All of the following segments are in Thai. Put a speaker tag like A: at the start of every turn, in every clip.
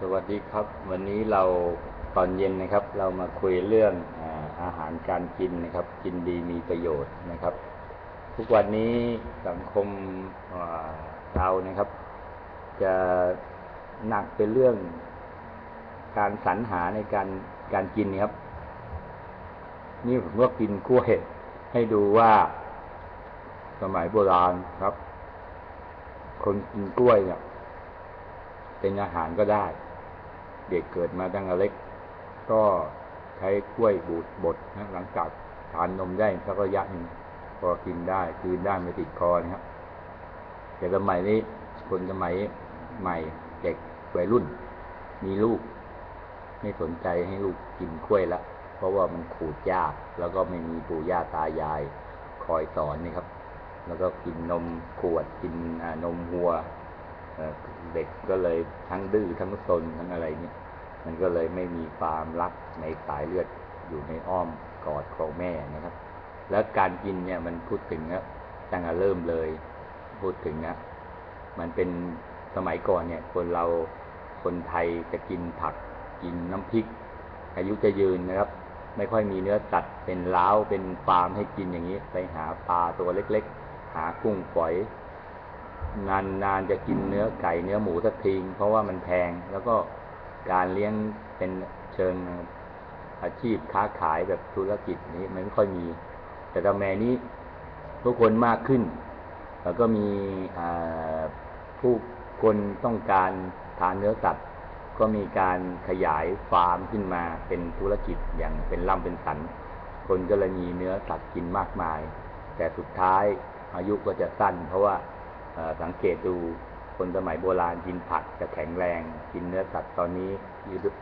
A: สวัสดีครับ วันนี้เราตอนเย็นนะครับ เรามาคุยเรื่องอาหารการกินนะครับ กินดีมีประโยชน์นะครับ ทุกวันนี้สังคมเรานะครับ จะหนักเป็นเรื่องการสรรหาในการการกินนะครับ นี่ผมก็กินกล้วยให้ดูว่าสมัยโบราณครับ คนกินกล้วยเนี่ยเป็นอาหารก็ได้ เด็กเกิดมาตั้งแต่เล็ก ก็ใช้กล้วยบูดบดนะหลังจากทานนมได้สักระยะหนึ่งพอกินได้คืนได้ไม่ติดคอนะครับแต่สมัยนี้คนสมัยใหม่เด็กวัยรุ่น มีลูก ไม่สนใจให้ลูกกินกล้วยละเพราะว่ามันขูดยาก แล้วก็ไม่มีปู่ย่าตายายคอยสอนนี่ครับ แล้วก็กินนมขวดกินนมวัว เด็กก็เลยทั้งดื้อทั้งซนทั้งอะไรเนี่ยมันก็เลยไม่มีความรักในสายเลือดอยู่ในอ้อมกอดของแม่นะครับ แล้วการกินเนี่ยมันพูดถึงนะตั้งแต่เริ่มเลย พูดถึงนะมันเป็นสมัยก่อนเนี่ย คนเราคนไทยจะกินผักกินน้ำพริก อายุจะยืนนะครับ ไม่ค่อยมีเนื้อสัตว์เป็นเล้าเป็นฟาร์มให้กินอย่างนี้ ไปหาปลาตัวเล็ก ๆ หากุ้งฝอย นานๆจะกินเนื้อไก่เนื้อหมูสักทีเพราะว่ามันแพง แล้วก็การเลี้ยงเป็นเชิงอาชีพค้าขายแบบธุรกิจนี้มันไม่ค่อยมี แต่ตอนแม่นี้ทุกคนมากขึ้น แล้วก็มีผู้คนต้องการทานเนื้อสัตว์ก็มีการขยายฟาร์มขึ้นมาเป็นธุรกิจอย่างเป็นล่ำเป็นสัน คนก็เลยมีเนื้อสัตว์กินมากมาย แต่สุดท้ายอายุก็จะสั้น เพราะว่า สังเกตดูคนสมัยโบราณกินผักจะแข็งแรง กินเนื้อสัตว์ตอนนี้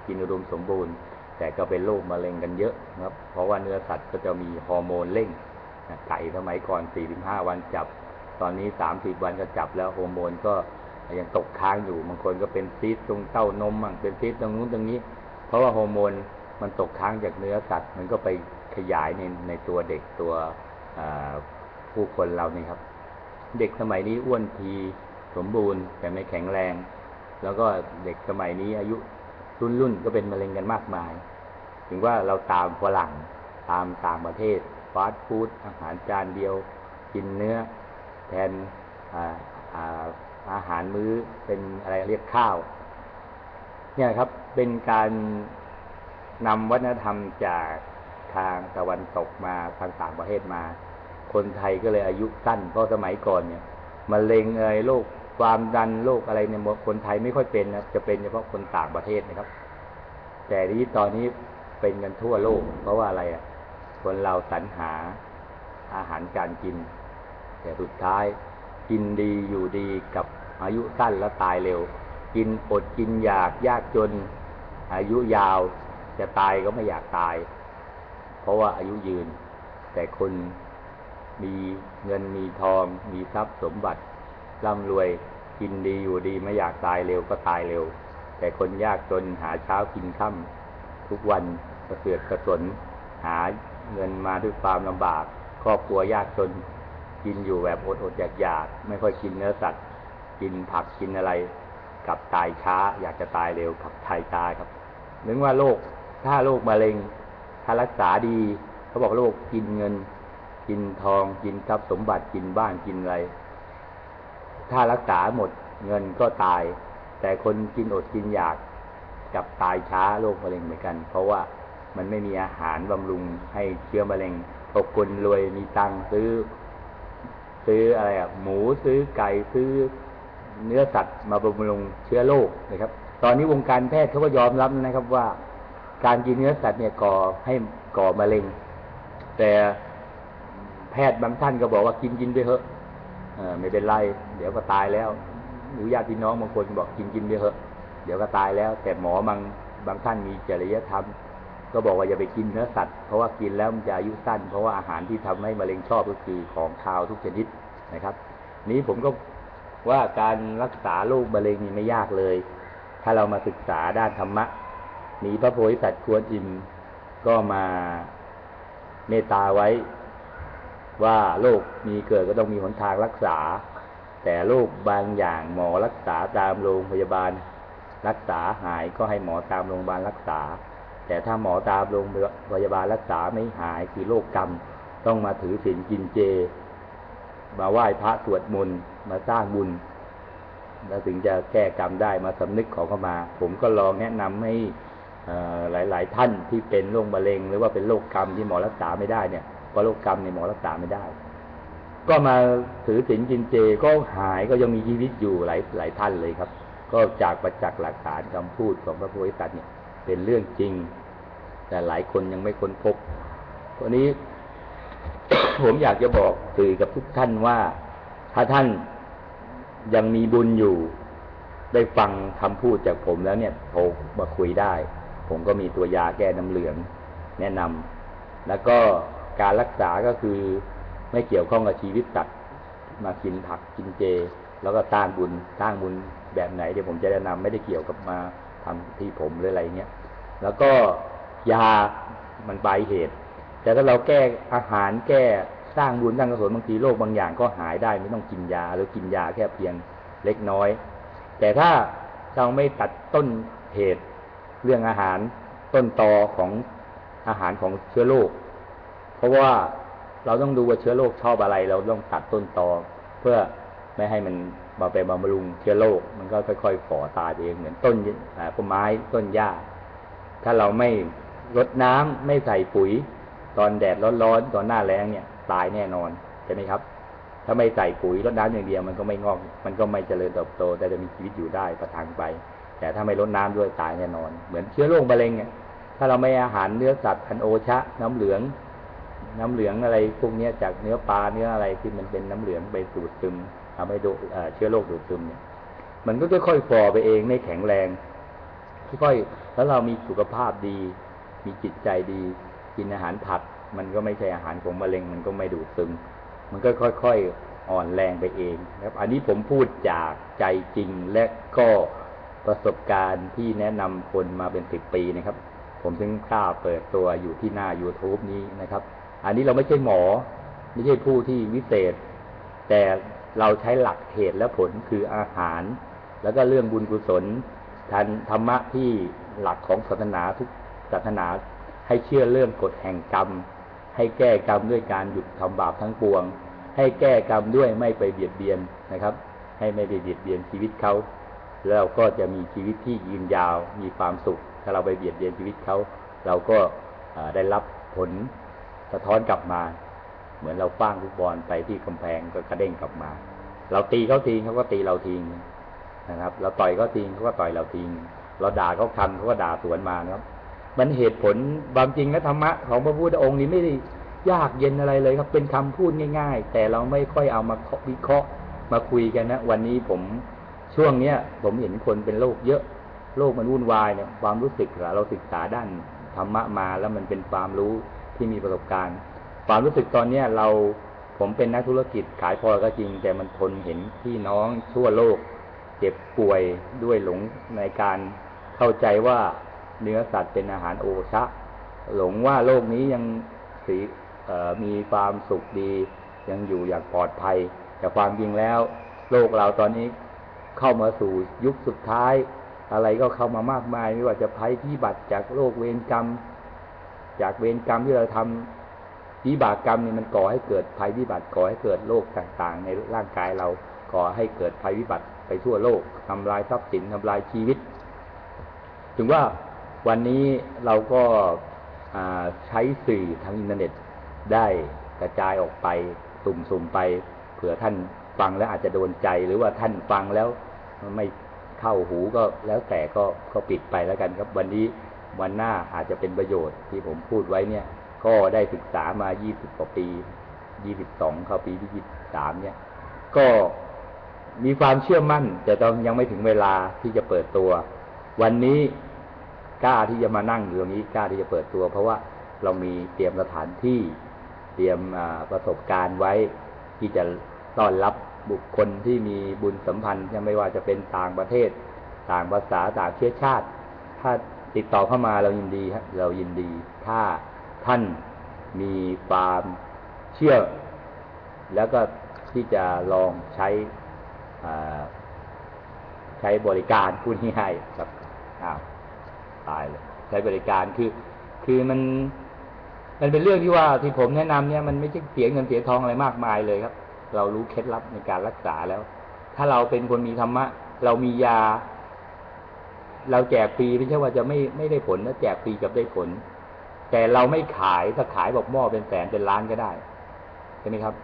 A: กินอุดมสมบูรณ์ แต่ก็เป็นโรคมะเร็งกันเยอะนะครับ เพราะว่าเนื้อสัตว์ก็จะมีฮอร์โมนเร่งไก่สมัยก่อน 45 วันจับ ตอนนี้ 30 วันก็จับแล้วฮอร์โมนก็ยังตกค้างอยู่บางคนก็เป็นซีสตรงเต้านมบ้างเป็นซีสตรงนู้นตรงนี้ เพราะว่าฮอร์โมนมันตกค้างจากเนื้อสัตว์ มันก็ไปขยายในในตัวเด็กตัวผู้คนเรานี่ครับ เด็กสมัยนี้อ้วนทีสมบูรณ์แต่ไม่แข็งแรง แล้วก็เด็กสมัยนี้อายุรุ่นรุ่นก็เป็นมะเร็งกันมากมาย ถึงว่าเราตามฝรั่งตามต่างประเทศฟาสต์ฟู้ดอาหารจานเดียว กินเนื้อ แทนอาอาอาหารมื้อเป็นอะไรเรียกข้าว เนี่ยครับเป็นการนำวัฒนธรรมจากทางตะวันตกมาทางต่างประเทศมา คนไทยก็เลยอายุสั้น เพราะสมัยก่อนเนี่ยมะเร็งเอ่ยโรคความดันโรคอะไรเนี่ยคนไทยไม่ค่อยเป็นนะจะเป็นเฉพาะคนต่างประเทศนะครับ แต่ทีนี้ตอนนี้เป็นกันทั่วโลก เพราะว่าอะไรอะ คนเราสรรหาอาหารการกิน แต่สุดท้ายกินดีอยู่ดีกับอายุสั้นแล้วตายเร็ว กินอดกินอยากยากจน อายุยาวจะตายก็ไม่อยากตาย เพราะว่าอายุยืน แต่คน มีเงินมีทอง มีทรัพย์สมบัติร่ำรวยกินดีอยู่ดีไม่อยากตายเร็วก็ตายเร็ว แต่คนยากจนหาเช้ากินค่ำทุกวันกระเสือกกระสนหาเงินมาด้วยความลำบากครอบครัวยากจนกินอยู่แบบอดอดอยากอยากๆไม่ค่อยกินเนื้อสัตว์ กินผักกินอะไร กับตายช้า อยากจะตายเร็วกับตายช้าครับนึกว่าโรคถ้าโรคมะเร็งถ้ารักษาดี เขาบอกโรคกินเงิน กินทองกินทรัพย์สมบัติกินบ้านกินอะไร ถ้ารักษาหมดเงินก็ตาย แต่คนกินอดกินอยากกับตายช้าโรคมะเร็งเหมือนกัน เพราะว่ามันไม่มีอาหารบำรุงให้เชื้อมะเร็งตกคนรวยมีตังซื้อ ซื้ออะไรอะหมูซื้อไก่ซื้อเนื้อสัตว์มาบำรุงเชื้อโรคนะครับ ตอนนี้วงการแพทย์เขาก็ยอมรับนะครับว่า การกินเนื้อสัตว์เนี่ยก่อให้ก่อมะเร็ง แต่ แพทย์บางท่านก็บอกว่ากินกินไปเถอะไม่เป็นไร เดี๋ยวก็ตายแล้วหรือญาติพี่น้องบางคนบอกกินกินไปเถอะ เดี๋ยวก็ตายแล้ว แต่หมอบางบางท่านมีจริยธรรม ก็บอกว่าอย่าไปกินเนื้อสัตว์เพราะว่ากินแล้วมันจะอายุสั้น เพราะว่าอาหารที่ทำให้มะเร็งชอบก็คือของคาวทุกชนิดนะครับ นี้ผมก็ว่าการรักษาโรคมะเร็งนี่ไม่ยากเลย ถ้าเรามาศึกษาด้านธรรมะมีพระโพธิสัตว์กวนอิมก็มาเมตตาไว้ ว่าโรคมีเกิดก็ต้องมีหนทางรักษา แต่โรคบางอย่างหมอรักษาตามโรงพยาบาล รักษาหายก็ให้หมอตามโรงพยาบาลรักษา แต่ถ้าหมอตามโรงพยาบาลรักษาไม่หายคือโรคกรรมต้องมาถือศีลกินเจ มาไหว้พระสวดมนต์มาสร้างบุญ แล้วถึงจะแก้กรรมได้มาสำนึกขอเข้ามา ผมก็ลองแนะนำให้หลาย ๆ ท่านที่เป็นโรคมะเร็ง หรือว่าเป็นโรคกรรมที่หมอรักษาไม่ได้เนี่ย เพราะโรคกรรมในหมอรักษาไม่ได้ ก็มาถือศีลกินเจก็หายก็ยังมีชีวิตอยู่หลายหลายท่านเลยครับ ก็จากประจักษ์หลักฐานคำพูดของพระโพธิสัตว์เนี่ย เป็นเรื่องจริง แต่หลายคนยังไม่ค้นพบวันนี้ ผมอยากจะบอกสื่อกับทุกท่านว่า ถ้าท่านยังมีบุญอยู่ ได้ฟังคำพูดจากผมแล้วเนี่ยโทรมาคุยได้ ผมก็มีตัวยาแก้น้ำเหลือง แนะนำแล้วก็ การรักษาก็คือไม่เกี่ยวข้องกับชีวิตสัตว์มากินผักกินเจ แล้วก็สร้างบุญสร้างบุญแบบไหนเดี๋ยวผมจะแนะนำไม่ได้เกี่ยวกับมาทำที่ผมหรืออะไรเงี้ยแล้วก็ยามันปลายเหตุ แต่ถ้าเราแก้อาหารแก้สร้างบุญสร้างกุศลบางทีโรคบางอย่างก็หายได้ไม่ต้องกินยาหรือกินยาแค่เพียงเล็กน้อย แต่ถ้าเราไม่ตัดต้นเหตุเรื่องอาหารต้นตอของอาหารของเชื้อโรค ราะว่าเราต้องดูว่าเชื้อโรคชอบอะไร เราต้องตัดต้นตอเพื่อไม่ให้มันมาไปบำรุงเชื้อโรคมันก็ค่อยๆฝ่อตายเองเหมือนต้นต้นไม้ต้นหญ้า ถ้าเราไม่รดน้ำไม่ใส่ปุ๋ย ตอนแดดร้อนๆตอนหน้าแล้งเนี่ย ตายแน่นอนใช่ไหมครับ ถ้าไม่ใส่ปุ๋ยรดน้ำอย่างเดียวมันก็ไม่งอก มันก็ไม่เจริญเติบโต แต่จะมีชีวิตอยู่ได้ประทังไป แต่ถ้าไม่รดน้ำด้วยตายแน่นอน เหมือนเชื้อโรคมะเร็งเนี่ยถ้าเราไม่อาหารเนื้อสัตว์พันโอชะน้ำเหลือง น้ำเหลืองอะไรพวกนี้จากเนื้อปลาเนื้ออะไรที่มันเป็นน้ำเหลืองไปดูดซึมทำให้เชื้อโรคดูดซึมเนี่ย มันก็ค่อยๆฟอไปเองไม่แข็งแรงค่อยๆแล้วเรามีสุขภาพดี มีจิตใจดี กินอาหารผัก มันก็ไม่ใช่อาหารของมะเร็ง มันก็ไม่ดูดซึม มันก็ค่อยๆอ่อนแรงไปเองครับ อันนี้ผมพูดจากใจจริงและก็ประสบการณ์ที่แนะนำคนมาเป็นสิบปีนะครับ ผมถึงกล้าเปิดตัวอยู่ที่หน้า YouTube นี้นะครับ อันนี้เราไม่ใช่หมอ ไม่ใช่ผู้ที่วิเศษ แต่เราใช้หลักเหตุและผลคืออาหาร แล้วก็เรื่องบุญกุศลทันธรรมะที่หลักของศาสนาทุกศาสนาให้เชื่อเรื่องกฎแห่งกรรม ให้แก้กรรมด้วยการหยุดทำบาปทั้งปวง ให้แก้กรรมด้วยไม่ไปเบียดเบียนนะครับ ให้ไม่ไปเบียดเบียนชีวิตเขาแล้วก็จะมีชีวิตที่ยืนยาวมีความสุข ถ้าเราไปเบียดเบียนชีวิตเขาเราก็ได้รับผล สะท้อนกลับมา เหมือนเราฟ้างลูกบอลไปที่กำแพงก็กระเด้งกลับมา เราตีเขาทีเขาก็ตีเราทีนะครับ เราต่อยเขาทีเขาก็ต่อยเราทีเราด่าเขาคำเขาก็ด่าสวนมานะครับ มันเหตุผลบางจริงและธรรมะของพระพุทธองค์นี้ไม่ได้ยากเย็นอะไรเลยครับ เป็นคำพูดง่าย ๆ แต่เราไม่ค่อยเอามาวิเคราะห์มาคุยกันนะ วันนี้ผมช่วงเนี้ย ผมเห็นคนเป็นโรคเยอะโลกมันวุ่นวายเนี่ยความรู้สึกเราศึกษาด้านธรรมะมาแล้วมันเป็นความรู้ ที่มีประสบการณ์ ความรู้สึกตอนเนี้ยเราผมเป็นนักธุรกิจขายพอก็จริง แต่มันทนเห็นพี่น้องทั่วโลก เจ็บป่วยด้วยหลงในการเข้าใจว่าเนื้อสัตว์เป็นอาหารโอชะ หลงว่าโลกนี้ยังสีมีความสุขดี ยังอยู่อย่างปลอดภัย แต่ความจริงแล้ว โลกเราตอนนี้เข้ามาสู่ยุคสุดท้าย อะไรก็เข้ามามากมาย ไม่ว่าจะภัยพิบัติจากโรคเวรกรรม จากเวรกรรมที่เราทำวิบากกรรมนี่มันก่อให้เกิดภัยพิบัติก่อให้เกิดโรคต่างๆ ในร่างกายเราก่อให้เกิดภัยพิบัติไปทั่วโลกทำลายทรัพย์สินทำลายชีวิต ถึงว่าวันนี้เราก็ใช้สื่อทางอินเทอร์เน็ตได้กระจายออกไปตุ่มสุ่มไป เผื่อท่านฟังแล้วอาจจะโดนใจหรือว่าท่านฟังแล้วไม่เข้าหูก็แล้วแต่ก็ก็ปิดไปแล้วกันครับ วันนี้ วันหน้าอาจจะเป็นประโยชน์ที่ผมพูดไว้เนี่ย ก็ได้ศึกษามา 20 กว่าปี 22 เข้าปีที่ 23 เนี่ย ก็มีความเชื่อมั่น แต่ตองยังไม่ถึงเวลาที่จะเปิดตัว วันนี้กล้าที่จะมานั่งอยู่ตรงนี้กล้าที่จะเปิดตัว เพราะว่าเรามีเตรียมสถานที่เตรียมประสบการณ์ไว้ที่จะต้อนรับบุคคลที่มีบุญสัมพันธ์ไม่ว่าจะเป็นต่างประเทศ ต่างภาษาต่างเชื้อชาติ ถ้า ติดต่อเข้ามาเรายินดีครับเรายินดี ถ้าท่านมีความเชื่อ แล้วก็ที่จะลองใช้ใช้บริการพูดง่ายๆครับอ้าวตายเลยใช้บริการคือ คือมันมันเป็นเรื่องที่ว่าที่ผมแนะนำเนี่ยมันไม่ใช่เสียเงินเสียทองอะไรมากมายเลยครับ เรารู้เคล็ดลับในการรักษาแล้ว ถ้าเราเป็นคนมีธรรมะ เรามียา เราแจกฟรีไม่ใช่ว่าจะไม่ไม่ได้ผลนะแจกฟรีกับได้ผล แต่เราไม่ขายถ้าขายบอกหม้อเป็นแสนเป็นล้านก็ได้ใช่ไหมครับ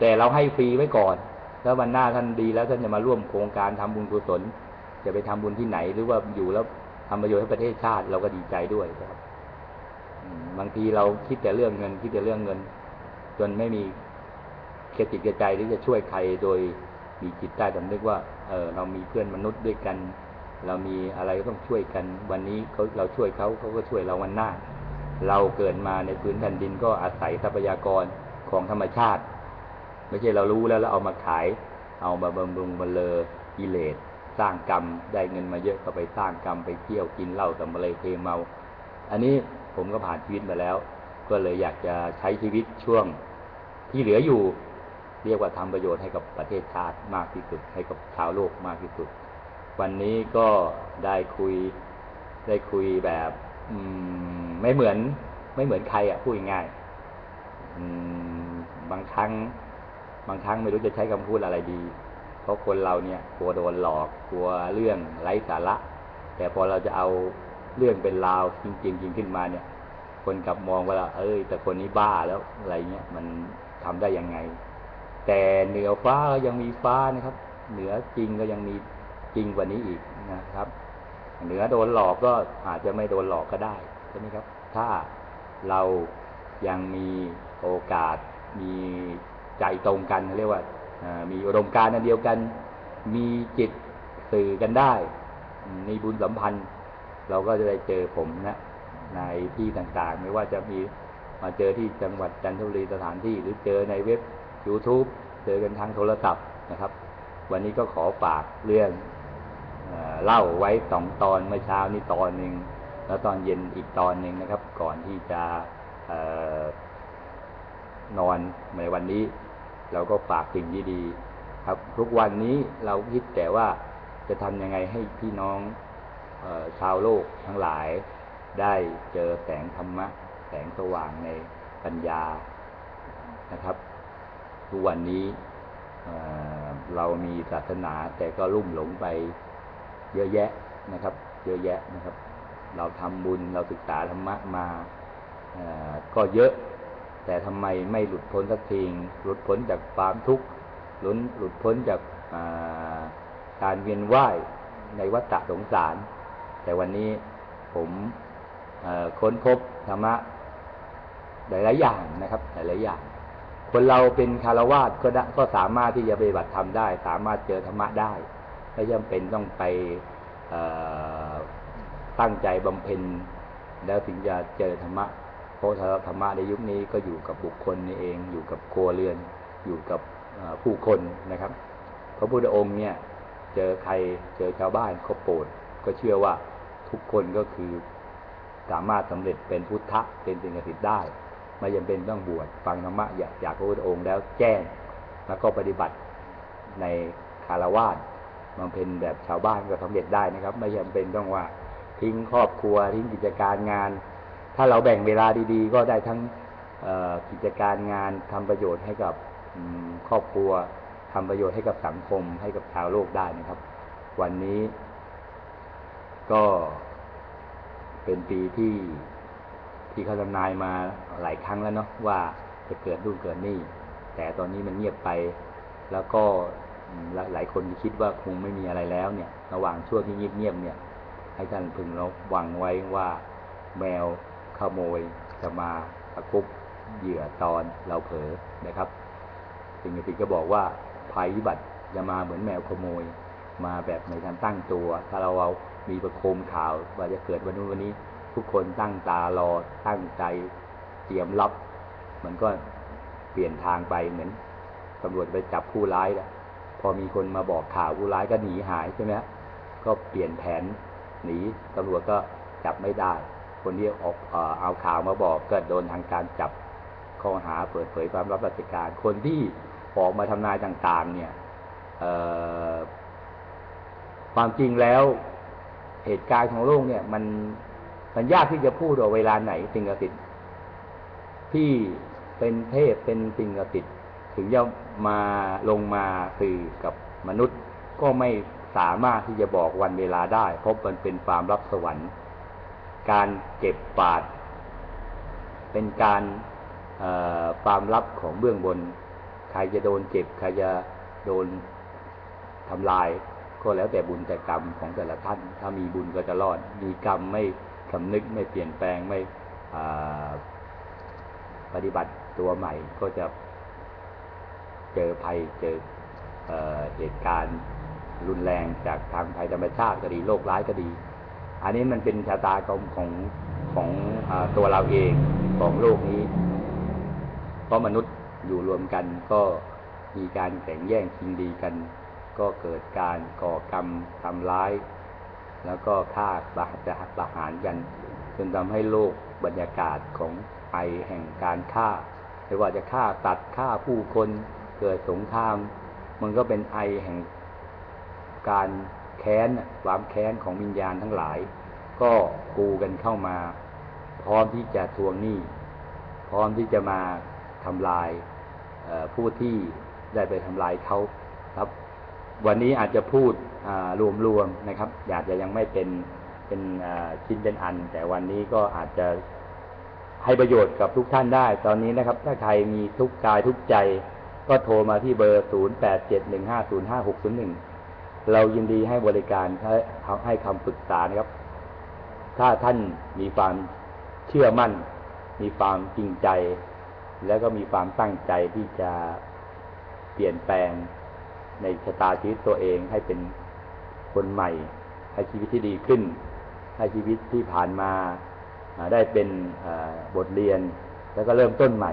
A: แต่เราให้ฟรีไว้ก่อน แล้ววันหน้าท่านดีแล้วท่านจะมาร่วมโครงการทำบุญกุศลจะไปทำบุญที่ไหน หรือว่าอยู่แล้วทำประโยชน์ให้ประเทศชาติเราก็ดีใจด้วยครับบางทีเราคิดแต่เรื่องเงิน คิดแต่เรื่องเงิน จนไม่มีเคติกระใจที่จะช่วยใครโดยมีจิตใต้สำนึกว่าเออเรามีเพื่อนมนุษย์ด้วยกัน เรามีอะไรก็ต้องช่วยกัน วันนี้เขาเราช่วยเขาเขาก็ช่วยเราวันหน้า เราเกิดมาในพื้นแผ่นดินก็อาศัยทรัพยากรของธรรมชาติ ไม่ใช่เรารู้แล้วแล้วเอามาขาย เอามาบำรุงบำเลอกิเลสสร้างกรรมได้เงินมาเยอะก็ไปสร้างกรรมไปเที่ยวกินเหล้ากับอะไรเทเมา อันนี้ผมก็ผ่านชีวิตมาแล้ว ก็เลยอยากจะใช้ชีวิตช่วงที่เหลืออยู่ เรียกว่าทำประโยชน์ให้กับประเทศชาติมากที่สุด ให้กับชาวโลกมากที่สุด วันนี้ก็ได้คุยได้คุยแบบมไม่เหมือน ไม่เหมือนใครอะพูดง่ายบางครั้ง บางครั้งไม่รู้จะใช้คำพูดอะไรดี เพราะคนเราเนี่ยกลัวโดนหลอกกลัวเรื่องไร้สาระ แต่พอเราจะเอาเรื่องเป็นราวจริงๆจริงขึ้นมาเนี่ย คนกลับมองว่าเอ้ย แต่คนนี้บ้าแล้วอะไรเงี้ยมันทำได้ยังไง แต่เหนือฟ้าก็ยังมีฟ้านะครับ เหนือจริงก็ยังมี จริงกว่านี้อีกนะครับ เหนือโดนหลอกก็อาจจะไม่โดนหลอกก็ได้ใช่ไหมครับ ถ้าเรายังมีโอกาส มีใจตรงกันเรียกว่ามีอุดมการณ์อันเดียวกัน มีจิตสื่อกันได้ มีบุญสัมพันธ์ เราก็จะได้เจอผมนะในที่ต่างๆ ไม่ว่าจะมีมาเจอที่จังหวัดจันทบุรีสถานที่หรือเจอในเว็บ YouTube เจอกันทางโทรศัพท์นะครับ วันนี้ก็ขอฝากเรื่อง เล่าไว้สองตอนเมื่อเช้านี้ตอนหนึ่งแล้วตอนเย็นอีกตอนหนึ่งนะครับ ก่อนที่จะออนอนในวันนี้ เราก็ฝากสิ่งดีๆครับ ทุกวันนี้เราคิดแต่ว่าจะทำยังไงให้พี่น้องออชาวโลกทั้งหลายได้เจอแสงธรรมะ แสงสว่างในปัญญานะครับ ทุกวันนี้เเรามีศาสนาแต่ก็ลุ่มหลงไป เยอะแยะนะครับ เยอะแยะนะครับ เราทำบุญเราศึกษาธรรมะมาก็เยอะ แต่ทำไมไม่หลุดพ้นสักทีหลุดพ้นจากความทุกข์หลุดหลุดพ้นจากการเวียนว่ายในวัฏฏะสงสาร แต่วันนี้ผมค้นพบธรรมะหลายๆอย่างนะครับ หลายๆอย่าง คนเราเป็นคารวาสก็ได้ก็สามารถที่จะปฏิบัติธรรมได้ สามารถเจอธรรมะได้ ไม่จำเป็นต้องไปตั้งใจบำเพ็ญ แล้วถึงจะเจอธรรมะ เพราะธรรมะในยุคนี้ก็อยู่กับบุคคลนี่เอง อยู่กับครัวเรือน อยู่กับผู้คนนะครับ พระพุทธองค์เนี่ยเจอใครเจอชาวบ้านเขาโปรดก็เชื่อว่าทุกคนก็คือสามารถสำเร็จเป็นพุทธะเป็นสิ่งศักดิ์สิทธิ์ได้ ไม่จำเป็นต้องบวชฟังธรรมะอยากจากพระพุทธองค์แล้วแจ้ง แล้วก็ปฏิบัติในคารวาส บำเพ็ญแบบชาวบ้านก็สำเร็จได้นะครับ ไม่จำเป็นต้องว่าทิ้งครอบครัวทิ้งกิจการงาน ถ้าเราแบ่งเวลาดี ๆ ก็ได้ทั้งกิจการงานทำประโยชน์ให้กับครอบครัวทำประโยชน์ให้กับสังคมให้กับชาวโลกได้นะครับ วันนี้ ก็เป็นปีที่ที่เขาทำนายมาหลายครั้งแล้วเนาะว่าจะเกิดรุ่นเกิดนี่แต่ตอนนี้มันเงียบไป แล้วก็ หลายหลายคนคิดว่าคงไม่มีอะไรแล้วเนี่ย ระหว่างช่วงที่เงียบๆเนี่ย ให้ท่านพึงระวังไว้ว่าแมวขโมยจะมาตะคุบเหยื่อตอนเราเผลอนะครับสิ่งศักดิ์สิทธิ์ก็บอกว่าภัยพิบัติจะมาเหมือนแมวขโมย มาแบบในการตั้งตัว ถ้าเราเอามีประโคมข่าวว่าจะเกิดวันนู้นวันนี้ ทุกคนตั้งตารอตั้งใจเตรียมรับ มันก็เปลี่ยนทางไปเหมือนตำรวจไปจับผู้ร้ายแล้ว อมีคนมาบอกข่าวผู้ร้ายก็หนีหายใช่ไหมก็เปลี่ยนแผนหนีตำรวจก็จับไม่ได้ คนที่ออกเอาข่าวมาบอกก็โดนทางการจับข้อหาเปิดเผยความลับราชการ คนที่ออกมาทำนายต่างๆ เนี่ยความจริงแล้วเหตุการณ์ของโลกเนี่ย มันมันยากที่จะพูดว่าเวลาไหนสิ่งศักดิ์สิทธิ์ที่เป็นเทพเป็นสิ่งศักดิ์สิทธิ์ ถึงจะมาลงมาสื่อกับมนุษย์ก็ไม่สามารถที่จะบอกวันเวลาได้ เพราะมันเป็นความลับสวรรค์ การเก็บบาตรเป็นการเอ่อความลับของเบื้องบน ใครจะโดนเก็บ ใครจะโดนทำลาย ก็แล้วแต่บุญแต่กรรมของแต่ละท่าน ถ้ามีบุญก็จะรอด มีกรรมไม่สำนึกไม่เปลี่ยนแปลงไม่อ่าปฏิบัติตัวใหม่ก็จะ เจอภัยเจอเหตุการณ์รุนแรงจากทางภัยธรรมชาติก็ดีโรคร้ายก็ดี อันนี้มันเป็นชะตากรรมของของอตัวเราเองของโลกนี้ เพราะมนุษย์อยู่รวมกันก็มีการแข่งแย่งชิงดีกัน ก็เกิดการก่อกรรมทำร้าย แล้วก็ฆ่าบาดประหารกัน จนทำให้โลกบรรยากาศของภัยแห่งการฆ่าไม่ว่าจะฆ่าตัดฆ่าผู้คน เกิดสงคราม มันก็เป็นไอแห่งการแค้นความแค้นของวิญญาณทั้งหลาย ก็กูกันเข้ามา พร้อมที่จะทวงหนี้ พร้อมที่จะมาทำลายผู้ที่ได้ไปทำลายเขาครับ วันนี้อาจจะพูดรวมๆนะครับ อยากจะยังไม่เป็นเป็นชิ้นเป็นอัน แต่วันนี้ก็อาจจะให้ประโยชน์กับทุกท่านได้ ตอนนี้นะครับ ถ้าใครมีทุกกายทุกใจ ก็โทรมาที่เบอร์ 0 8 7 1 5 0 5 6 0 1 เรายินดีให้บริการให้ให้คำปรึกษานะครับ ถ้าท่านมีความเชื่อมั่น มีความจริงใจ แล้วก็มีความตั้งใจที่จะเปลี่ยนแปลงในชะตาชีวิตตัวเองให้เป็นคนใหม่ ให้ชีวิตที่ดีขึ้น ให้ชีวิตที่ผ่านมาได้เป็นบทเรียน แล้วก็เริ่มต้นใหม่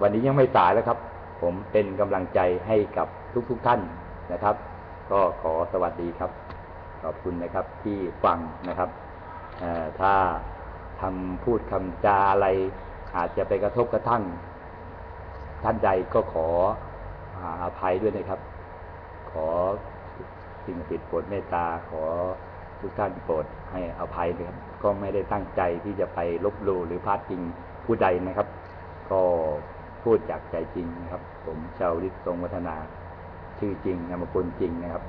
A: วันนี้ยังไม่สายแล้วครับ ผมเป็นกำลังใจให้กับทุกๆทท่านนะครับ ก็ขอสวัสดีครับ ขอบคุณนะครับที่ฟังนะครับถ้าทำพูดคำจาอะไรอาจจะไปกระทบกระทั่ง ท่านใดก็ขออาภัยด้วยนะครับ ขอสิ่งติดโปรดเมตตาขอทุกท่านโปรดให้อภัยนะครับ ก็ไม่ได้ตั้งใจที่จะไปลบลู่หรือพาดพิงผู้ใดนะครับ ก็ พูดจากใจจริงนะครับ ผมชาวฤทธิ์ทรงวัฒนาชื่อจริงนามสกุลจริงนะครับ